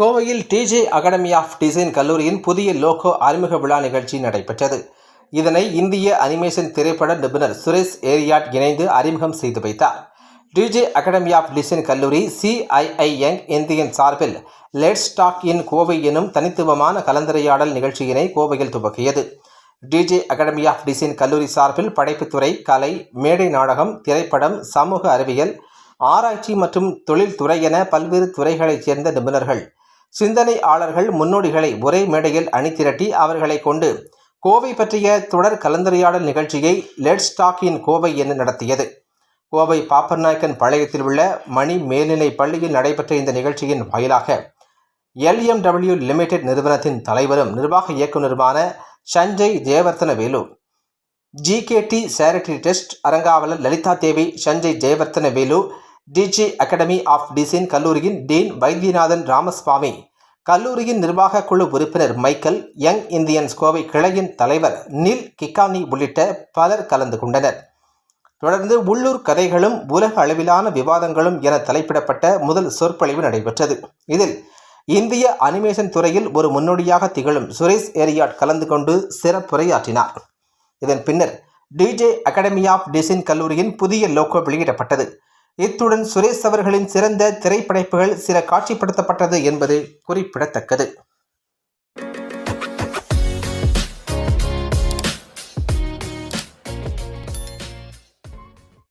கோவையில் DJ academy of design கல்லூரியின் புதிய லோகோ அறிமுக விழா நிகழ்ச்சி நடைபெற்றது. இதனை இந்திய அனிமேஷன் திரைப்பட நிபுணர் சுரேஷ் ஏரியாட் இணைந்து அறிமுகம் செய்து வைத்தார். டிஜே அகாடமி ஆஃப் டிசைன் கல்லூரி சிஐஐ யங் இந்தியன் சார்பில் லெட்ஸ் டாக் இன் கோவை எனும் தனித்துவமான கலந்துரையாடல் நிகழ்ச்சியினை கோவையில் துவக்கியது. டிஜே அகாடமி ஆஃப் டிசைன் கல்லூரி சார்பில் படைப்புத்துறை கலை மேடை நாடகம் திரைப்படம் சமூக அறிவியல் ஆராய்ச்சி மற்றும் தொழில்துறை என பல்வேறு துறைகளைச் சேர்ந்த நிபுணர்கள் சிந்தனையாளர்கள் முன்னோடிகளை ஒரே மேடையில் அணிதிரட்டி அவர்களை கொண்டு கோவை பற்றிய தொடர் கலந்துரையாடல் நிகழ்ச்சியை லெட்ஸ் டாக் இன் கோவை என நடத்தியது. கோவை பாப்பர்நாயக்கன் பழையத்தில் உள்ள மணி மேல்நிலை பள்ளியில் நடைபெற்ற இந்த நிகழ்ச்சியின் வாயிலாக எல்எம்டபிள்யூ லிமிடெட் நிறுவனத்தின் தலைவரும் நிர்வாக இயக்குநருமான Sanjay Jayavardhana Velu GKD charitable trust அரங்காவலர் Lalitha Devi Sanjay Jayavardhana Velu DJ academy of design கல்லூரியின் டீன் வைத்தியநாதன் ராமசுவாமி கல்லூரியின் நிர்வாக குழு உறுப்பினர் மைக்கேல் யங் இந்தியன்ஸ் கோவை கிளையின் தலைவர் நில் கிக்கானி உள்ளிட்ட பலர் கலந்து கொண்டனர். தொடர்ந்து உள்ளூர் கதைகளும் உலக அளவிலான விவாதங்களும் என தலைப்பிடப்பட்ட முதல் சொற்பொழிவு நடைபெற்றது. இதில் இந்திய அனிமேஷன் துறையில் ஒரு முன்னோடியாக திகழும் சுரேஷ் ஏரியாட் கலந்து கொண்டு சிறப்புரையாற்றினார். இதன் பின்னர் டிஜே அகாடமி ஆஃப் டிசைன் கல்லூரியின் புதிய லோகோ வெளியிடப்பட்டது. இத்துடன் சுரேஷ் அவர்களின் சிறந்த திரைப்படைப்புகள் சில காட்சிப்படுத்தப்பட்டது என்பது குறிப்பிடத்தக்கது.